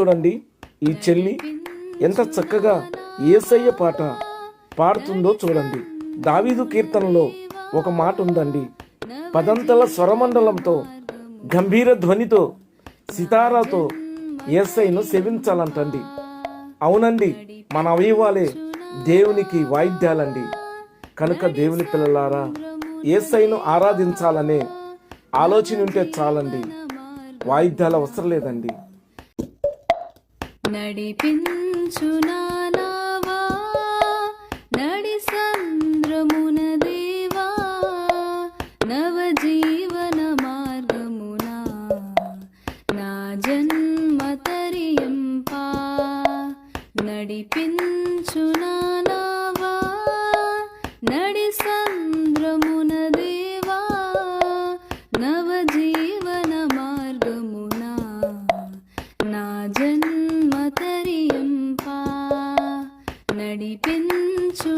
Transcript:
చూడండి ఈ చెల్లి ఎంత చక్కగా ఏసయ్య పాట పాడుతుందో చూడండి. దావీదు కీర్తనలో ఒక మాట ఉందండి. పదంతల స్వరమండలంతో గంభీర ధ్వనితో సితారాతో ఏసైను సేవించాలంటండి. అవునండి మన అవయవాలే దేవునికి వాయిద్యాలండి. కనుక దేవుని పిల్లలారా ఏసైను ఆరాధించాలనే ఆలోచన ఉంటే చాలండి. వాయిద్యాలు అవసరం లేదండి. నడిపించు నానావా నడి సంద్రమున దేవా నవజీవన మార్గమునా నా జన్మ తరియంపా నడిపించు నానావా నడి సంద్రమున దేవా నవజీవన మార్గమునా నా జన్మ నడిపించు